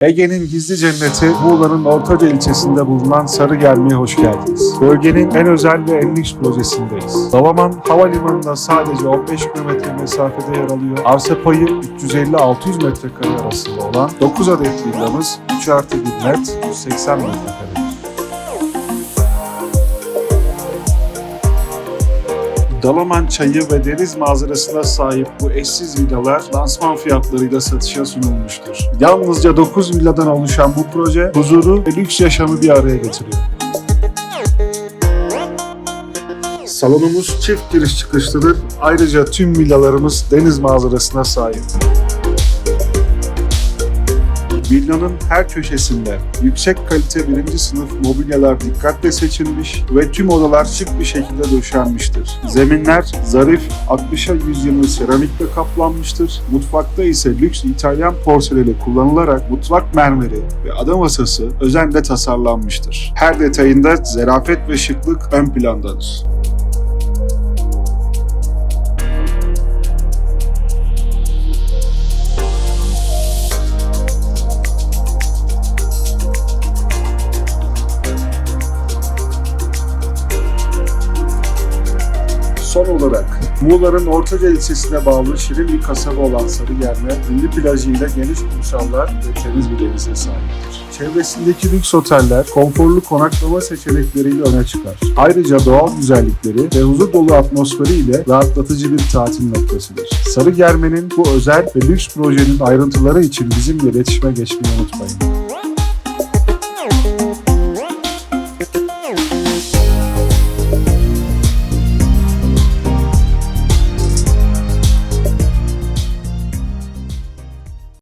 Ege'nin gizli cenneti Muğla'nın Ortaca ilçesinde bulunan Sarıgerme'ye hoş geldiniz. Bölgenin en özel ve en lüks projesindeyiz. Dalaman Havalimanı'nda sadece 15 kilometre mesafede yer alıyor. Arsa payı 350-600 metrekare arasında olan 9 adet villamız 3 artı 1 net 180 metrekaredir. Dalaman çayı ve deniz manzarasına sahip bu eşsiz villalar lansman fiyatlarıyla satışa sunulmuştur. Yalnızca 9 villadan oluşan bu proje huzuru ve lüks yaşamı bir araya getiriyor. Salonumuz çift giriş çıkışlıdır. Ayrıca tüm villalarımız deniz manzarasına sahip. Villanın her köşesinde yüksek kalite birinci sınıf mobilyalar dikkatle seçilmiş ve tüm odalar şık bir şekilde döşenmiştir. Zeminler zarif 60'a 120 seramikle kaplanmıştır. Mutfakta ise lüks İtalyan porseleni kullanılarak mutfak mermeri ve ada masası özenle tasarlanmıştır. Her detayında zarafet ve şıklık ön plandadır. Son olarak Muğla'nın Ortaca ilçesine bağlı şirin bir kasaba olan Sarıgerme, ünlü plajıyla geniş kumsallar ve temiz bir denize sahiptir. Çevresindeki lüks oteller konforlu konaklama seçenekleriyle öne çıkar. Ayrıca doğal güzellikleri ve huzur dolu atmosferiyle rahatlatıcı bir tatil noktasıdır. Sarıgerme'nin bu özel ve lüks projenin ayrıntıları için bizimle iletişime geçmeyi unutmayın.